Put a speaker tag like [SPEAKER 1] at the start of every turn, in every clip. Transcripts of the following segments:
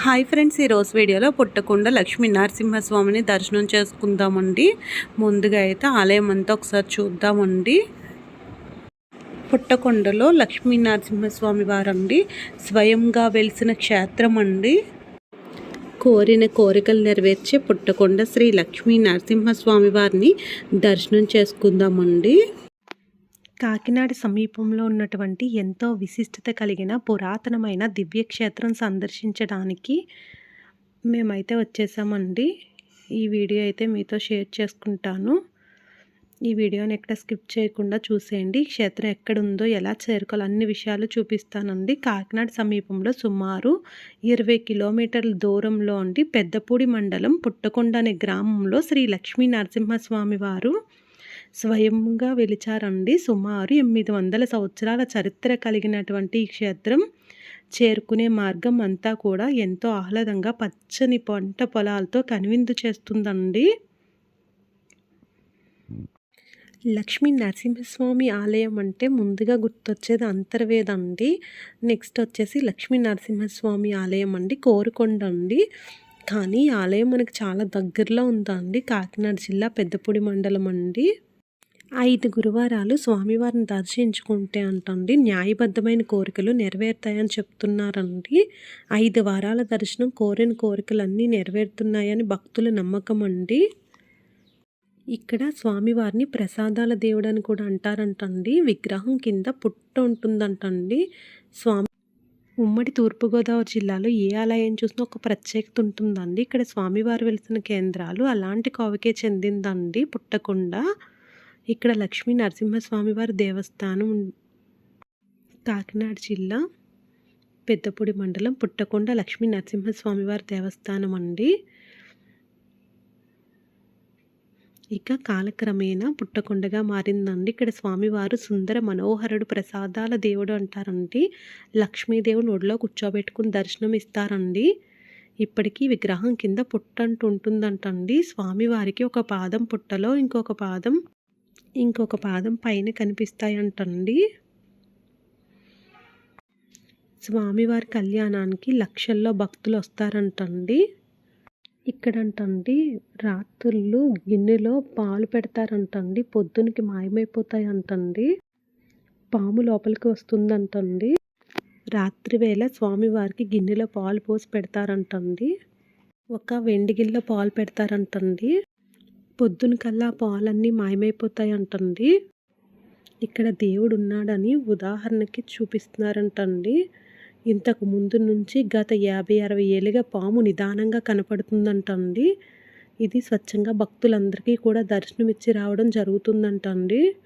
[SPEAKER 1] Hi friends ఈ వీడియోలో పుట్టకుండా లక్ష్మీ నరసింహస్వామిని దర్శనం చేసుకుందామండి. ముందుగా అయితే ఆలయం అంతా ఒకసారి చూద్దామండి. పుట్టకొండలో లక్ష్మీ నరసింహస్వామి వారండి. స్వయంగా వెలిసిన క్షేత్రం అండి కోరిన కోరికలు నెరవేర్చే పుట్టకొండ శ్రీ లక్ష్మీ నరసింహస్వామి వారిని దర్శనం చేసుకుందామండి. కాకినాడ సమీపంలో ఉన్నటువంటి ఎంతో విశిష్టత కలిగిన పురాతనమైన దివ్యక్షేత్రం సందర్శించడానికి మేమైతే వచ్చేసామండి. ఈ వీడియో అయితే మీతో షేర్ చేసుకుంటాను. ఈ వీడియోని ఎక్కడ స్కిప్ చేయకుండా చూసేయండి. క్షేత్రం ఎక్కడుందో ఎలా చేరుకోవాలి అన్ని విషయాలు చూపిస్తానండి. కాకినాడ సమీపంలో సుమారు ఇరవై కిలోమీటర్ల దూరంలో ఉండి పెద్దపూడి మండలం పుట్టకొండ అనే గ్రామంలో శ్రీ లక్ష్మీ నరసింహస్వామి వారు స్వయంగా వెలిచారండి. సుమారు ఎనిమిది వందల సంవత్సరాల చరిత్ర కలిగినటువంటి ఈ క్షేత్రం చేరుకునే మార్గం అంతా కూడా ఎంతో ఆహ్లాదంగా పచ్చని పంట పొలాలతో కనువిందు చేస్తుందండి. లక్ష్మీ నరసింహస్వామి ఆలయం అంటే ముందుగా గుర్తొచ్చేది అంతర్వేద అండి నెక్స్ట్ వచ్చేసి లక్ష్మీ నరసింహస్వామి ఆలయం అండి కోరుకొండ అండి. కానీ ఆలయం మనకు చాలా దగ్గరలో ఉందండి. కాకినాడ జిల్లా పెద్దపూడి మండలం అండి. ఐదు గురువారాలు స్వామివారిని దర్శించుకుంటే అంటండి న్యాయబద్ధమైన కోరికలు నెరవేరుతాయని చెప్తున్నారండి. ఐదు వారాల దర్శనం కోరిన కోరికలన్నీ నెరవేరుతున్నాయని భక్తుల నమ్మకం అండి. ఇక్కడ స్వామివారిని ప్రసాదాల దేవుడు అని కూడా అంటారంటండి. విగ్రహం కింద పుట్ట ఉంటుందంటండి. స్వామి ఉమ్మడి తూర్పుగోదావరి జిల్లాలో ఏ ఆలయం చూసినా ఒక ప్రత్యేకత ఉంటుందండి. ఇక్కడ స్వామివారు వెలిసిన కేంద్రాలు అలాంటి కోవకే చెందిందండి పుట్టకుండా. ఇక్కడ లక్ష్మీ నరసింహస్వామి వారి దేవస్థానం కాకినాడ జిల్లా పెద్దపూడి మండలం పుట్టకొండ లక్ష్మీ నరసింహస్వామి వారి దేవస్థానం అండి. ఇక కాలక్రమేణా పుట్టకొండగా మారిందండి. ఇక్కడ స్వామివారు సుందర మనోహరుడు ప్రసాదాల దేవుడు అంటారండి. లక్ష్మీదేవుని ఒడిలో కూర్చోబెట్టుకుని దర్శనం ఇస్తారండి. ఇప్పటికీ విగ్రహం కింద పుట్టంటూ ఉంటుందంటండి. స్వామివారికి ఒక పాదం పుట్టలో ఇంకొక పాదం ఇంకొక పాదం పైన కనిపిస్తాయంటండి. స్వామివారి కళ్యాణానికి లక్షల్లో భక్తులు వస్తారంటండి. ఇక్కడంటండి రాత్రులు గిన్నెలో పాలు పెడతారంటండి పొద్దునకి మాయమైపోతాయి అంటండి పాము లోపలికి వస్తుందంటండి. రాత్రి వేళ స్వామివారికి గిన్నెలో పాలు పోసి పెడతారంటండి. ఒక వెండి గిన్నెలో పాలు పెడతారంటండి. పొద్దున కల్లా పాలన్నీ మాయమైపోతాయి అంటండి. ఇక్కడ దేవుడు ఉన్నాడని ఉదాహరణకి చూపిస్తున్నారంటండి. ఇంతకు ముందు నుంచి గత యాభై అరవై ఏళ్ళుగా పాము నిదానంగా కనపడుతుందంటండి. ఇది స్వచ్ఛంగా భక్తులందరికీ కూడా దర్శనం ఇచ్చి రావడం జరుగుతుందంటండి.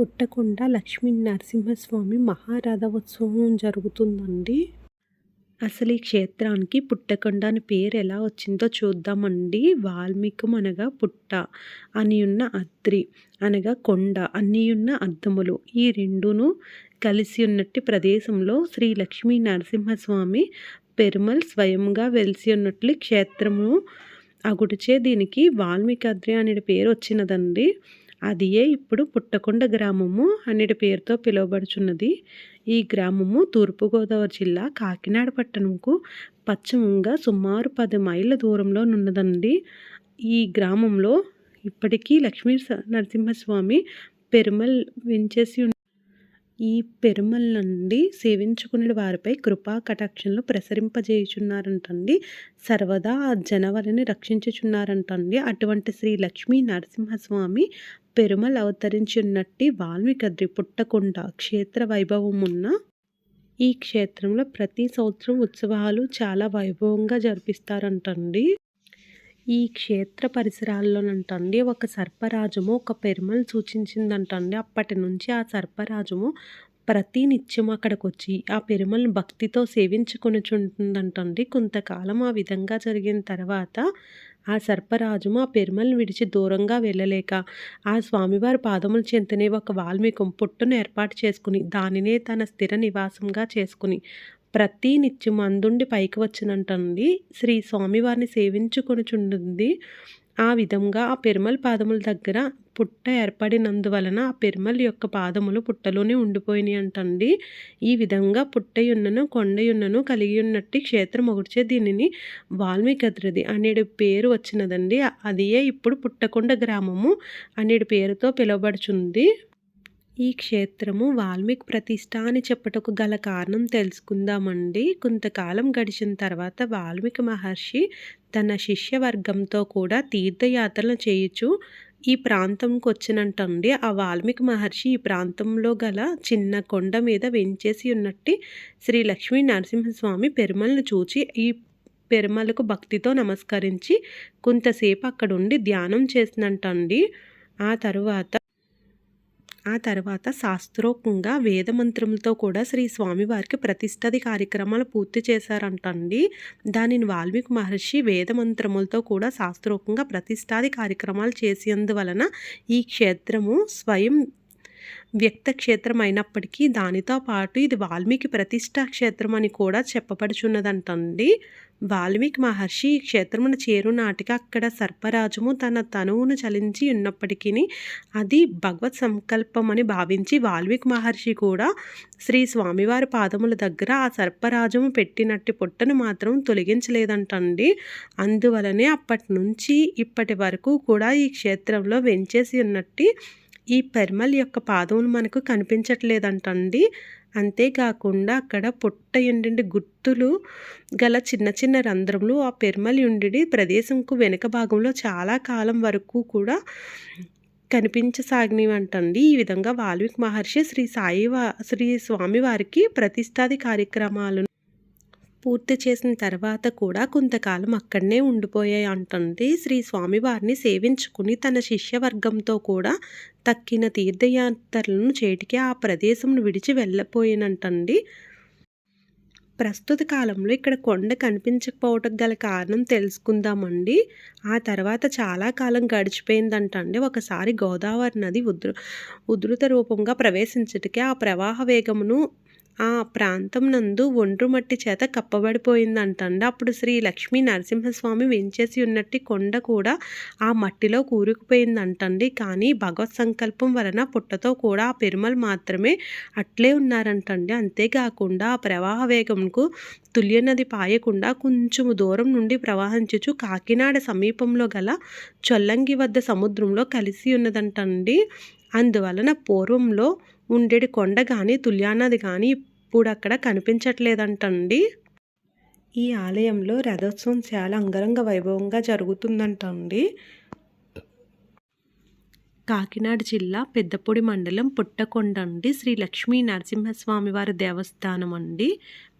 [SPEAKER 1] పుట్టకుండా లక్ష్మీ నరసింహస్వామి మహారథోత్సవం జరుగుతుందండి. అసలు ఈ క్షేత్రానికి పుట్టకొండ అని పేరు ఎలా వచ్చిందో చూద్దామండి. వాల్మీకం అనగా పుట్ట అని ఉన్న అద్రి అనగా కొండ అన్ని ఉన్న అద్దములు. ఈ రెండును కలిసి ఉన్నట్టు ప్రదేశంలో శ్రీ లక్ష్మీ నరసింహస్వామి పెరుమల్ స్వయంగా వెలిసి ఉన్నట్లు క్షేత్రము అగుడిచే దీనికి వాల్మీకి అద్రి అనే పేరు వచ్చినదండి. అదియే ఇప్పుడు పుట్టకొండ గ్రామము అనే పేరుతో పిలువబడుచున్నది. ఈ గ్రామము తూర్పుగోదావరి జిల్లా కాకినాడ పట్టణంకు పశ్చిమంగా సుమారు పది మైళ్ళ దూరంలో ఉన్నదండి ఈ గ్రామంలో ఇప్పటికీ లక్ష్మీ నరసింహస్వామి పెరుమల్ వెంచేసి ఈ పెరుమల నుండి సేవించుకునే వారిపై కృపా కటాక్షంలో ప్రసరింపజేయుచున్నారంటండి. సర్వదా ఆ జనవరిని రక్షించుచున్నారంటండి. అటువంటి శ్రీ లక్ష్మీ నరసింహస్వామి పెరుమల్ అవతరించినట్టి వాల్మీకద్రి పుట్టకొండ క్షేత్ర వైభవం ఉన్న ఈ క్షేత్రంలో ప్రతి సంవత్సరం ఉత్సవాలు చాలా వైభవంగా జరిపిస్తారంటండి. ఈ క్షేత్ర పరిసరాల్లోనంటండి ఒక సర్పరాజము ఒక పెరుమల్ సూచించిందంటండి. అప్పటి నుంచి ఆ సర్పరాజము ప్రతి నిత్యం అక్కడికి వచ్చి ఆ పెరుమలను భక్తితో సేవించుకొనిచుంటుందంటండి కొంతకాలం ఆ విధంగా జరిగిన తర్వాత ఆ సర్పరాజు ఆ పెరుమలను విడిచి దూరంగా వెళ్ళలేక ఆ స్వామివారి పాదముల చెంతనే ఒక వాల్మీకం పుట్టును ఏర్పాటు చేసుకుని దానినే తన స్థిర నివాసంగా చేసుకుని ప్రతి నిత్యం అందుండి పైకి వచ్చినంటండి. శ్రీ స్వామివారిని సేవించుకొని చుండింది ఆ విధంగా ఆ పెరుమల పాదముల దగ్గర పుట్ట ఏర్పడినందువలన ఆ పెరుమల యొక్క పాదములు పుట్టలోనే ఉండిపోయినాయి అంటండి. ఈ విధంగా పుట్టయున్నను కొండయున్నను కలిగి ఉన్నట్టు క్షేత్రం ఒకటిచే దీనిని వాల్మీకద్రది అనేడు పేరు వచ్చినదండి. అదియే ఇప్పుడు పుట్టకొండ గ్రామము అనేడు పేరుతో పిలువబడుచుంది. ఈ క్షేత్రము వాల్మీకి ప్రతిష్ట అని చెప్పటకు గల కారణం తెలుసుకుందామండి. కొంతకాలం గడిచిన తర్వాత వాల్మీకి మహర్షి తన శిష్యవర్గంతో కూడా తీర్థయాత్రలు చేయొచ్చు ఈ ప్రాంతంకి వచ్చినట్టండి ఆ వాల్మీకి మహర్షి ఈ ప్రాంతంలో గల చిన్న కొండ మీద వెంచేసి ఉన్నట్టు శ్రీ లక్ష్మీ నరసింహస్వామి పెరుమలను చూచి ఈ పెరుమలకు భక్తితో నమస్కరించి కొంతసేపు అక్కడుండి ధ్యానం చేసినట్టండి. ఆ తరువాత ఆ తర్వాత శాస్త్రోక్తంగా వేదమంత్రములతో కూడా శ్రీ స్వామివారికి ప్రతిష్టది కార్యక్రమాలు పూర్తి చేశారంటండి. దానిని వాల్మీకి మహర్షి వేదమంత్రములతో కూడా శాస్త్రోక్తంగా ప్రతిష్టాది కార్యక్రమాలు చేసేందువలన ఈ క్షేత్రము స్వయం వ్యక్త క్షేత్రం అయినప్పటికీ దానితో పాటు ఇది వాల్మీకి ప్రతిష్టా క్షేత్రం అని కూడా చెప్పబడుచున్నదంటండి. వాల్మీకి మహర్షి ఈ క్షేత్రమును చేరు నాటిక అక్కడ సర్పరాజము తన తనువును చలించి ఉన్నప్పటికీ అది భగవత్ సంకల్పం అని భావించి వాల్మీకి మహర్షి కూడా శ్రీ స్వామివారి పాదముల దగ్గర ఆ సర్పరాజము పెట్టినట్టు పుట్టను మాత్రం తొలగించలేదంటండి. అందువలనే అప్పటి నుంచి ఇప్పటి వరకు కూడా ఈ క్షేత్రంలో వెంచేసి ఉన్నట్టు ఈ పెర్మల్ యొక్క పాదములు మనకు కనిపించట్లేదంటండి. అంతేకాకుండా అక్కడ పుట్ట ఎండి గుర్తులు గల చిన్న చిన్న రంధ్రములు ఆ పెర్మల్ ఉండి ప్రదేశంకు వెనుక భాగంలో చాలా కాలం వరకు కూడా కనిపించసాగినవంటండి. ఈ విధంగా వాల్మీకి మహర్షి శ్రీ సాయి వా శ్రీ స్వామివారికి ప్రతిష్టాది కార్యక్రమాలను పూర్తి చేసిన తర్వాత కూడా కొంతకాలం అక్కడనే ఉండిపోయాయి అంటుంది. శ్రీ స్వామివారిని సేవించుకుని తన శిష్యవర్గంతో కూడా తక్కిన తీర్థయాత్రలను చేటికి ఆ ప్రదేశంను విడిచి వెళ్ళిపోయినంటండి ప్రస్తుత కాలంలో ఇక్కడ కొండ కనిపించకపోవటం గల కారణం తెలుసుకుందామండి. ఆ తర్వాత చాలా కాలం గడిచిపోయిందంటండి. ఒకసారి గోదావరి నది ఉధృ ఉధృత రూపంగా ప్రవేశించటికి ఆ ప్రవాహ వేగమును ఆ ప్రాంతం నందు ఒండ్రు మట్టి చేత కప్పబడిపోయిందంటండి. అప్పుడు శ్రీ లక్ష్మీ నరసింహస్వామి వెంచేసి ఉన్నట్టు కొండ కూడా ఆ మట్టిలో కూరుకుపోయిందంటండి. కానీ భగవత్ సంకల్పం వలన పుట్టతో కూడా ఆ పెరుమల్ మాత్రమే అట్లే ఉన్నారంటండి. అంతేకాకుండా ఆ ప్రవాహ వేగంకు తుల్యనది పాయకుండా కొంచెము దూరం నుండి ప్రవహించుచు కాకినాడ సమీపంలో గల చొల్లంగి వద్ద సముద్రంలో కలిసి ఉన్నదంటండి. అందువలన పూర్వంలో ఉండేటి కొండ కానీ తుల్యానది కానీ ఇప్పుడు అక్కడ కనిపించట్లేదంటండి. ఈ ఆలయంలో రథోత్సవం చాలా అంగరంగ వైభవంగా జరుగుతుందంటండి. కాకినాడ జిల్లా పెద్దపొడి మండలం పుట్టకొండ అండి శ్రీ లక్ష్మీ నరసింహస్వామి వారి దేవస్థానం అండి.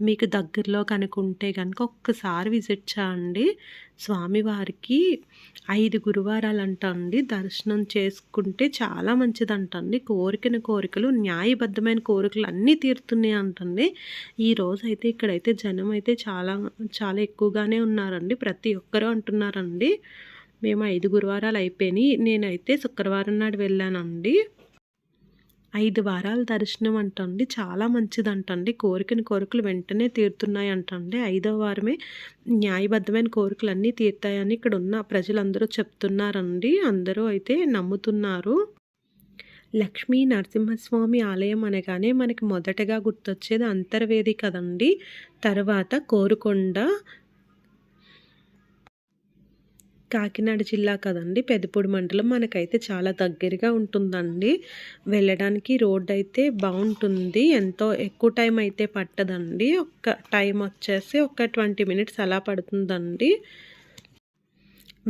[SPEAKER 1] మీకు దగ్గరలో కనుకుంటే కనుక ఒక్కసారి విజిట్ చేయండి. స్వామివారికి ఐదు గురువారాలు అంటండి దర్శనం చేసుకుంటే చాలా మంచిదంటండి. కోరికన కోరికలు న్యాయబద్ధమైన కోరికలు అన్నీ తీరుతున్నాయి అంటండి. ఈ రోజు అయితే ఇక్కడైతే జనం అయితే చాలా చాలా ఎక్కువగానే ఉన్నారండి. ప్రతి ఒక్కరూ అంటున్నారండి. మేము ఐదు గురువారాలు అయిపోయినాయి. నేనైతే శుక్రవారం నాడు వెళ్ళానండి. ఐదు వారాల దర్శనం అంటండి. చాలా మంచిదంటండి. కోరికని కోరికలు వెంటనే తీరుతున్నాయి అంటండి ఐదో వారమే న్యాయబద్ధమైన కోరికలు అన్నీ తీరుతాయని ఇక్కడ ఉన్న ప్రజలందరూ చెప్తున్నారండి. అందరూ అయితే నమ్ముతున్నారు. లక్ష్మీ నరసింహస్వామి ఆలయం అనగానే మనకి మొదటగా గుర్తొచ్చేది అంతర్వేది కదండి. తర్వాత కోరుకొండ కాకినాడ జిల్లా కదండి. పెదపూడి మండలం మనకైతే చాలా దగ్గరగా ఉంటుందండి. వెళ్ళడానికి రోడ్ అయితే బాగుంటుంది ఎంతో ఎక్కువ టైం అయితే పట్టదండి. ఒక టైం వచ్చేసి ఒక ట్వంటీ మినిట్స్ అలా పడుతుందండి.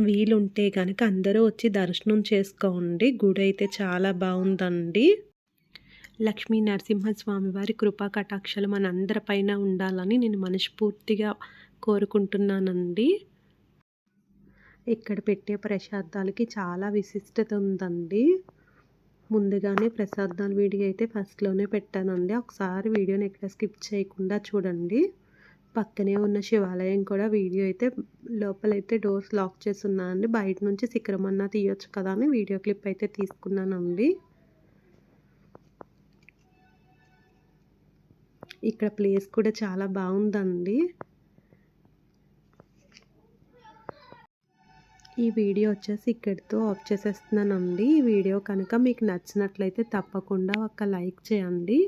[SPEAKER 1] వీలుంటే కనుక అందరూ వచ్చి దర్శనం చేసుకోండి. గుడి అయితే చాలా బాగుందండి లక్ష్మీ నరసింహస్వామి వారి కృపా కటాక్షలు మనందరిపైన ఉండాలని నేను మనస్ఫూర్తిగా కోరుకుంటున్నానండి. ఇక్కడ పెట్టే ప్రసాదాలకి చాలా విశిష్టత ఉందండి. ముందుగానే ప్రసాదాల వీడియో అయితే ఫస్ట్లోనే పెట్టానండి. ఒకసారి వీడియోని ఎక్కడ స్కిప్ చేయకుండా చూడండి. పక్కనే ఉన్న శివాలయం కూడా వీడియో అయితే లోపలైతే డోర్స్ లాక్ చేసి ఉన్నానండి బయట నుంచి శిఖరమన్నా తీయొచ్చు కదా అని వీడియో క్లిప్ అయితే తీసుకున్నానండి. ఇక్కడ ప్లేస్ కూడా చాలా బాగుందండి. ఈ వీడియో వచ్చేసి ఇక్కడితో ఆఫ్ చేసేస్తున్నానండి. ఈ వీడియో కనుక మీకు నచ్చినట్లయితే తప్పకుండా ఒక లైక్ చేయండి.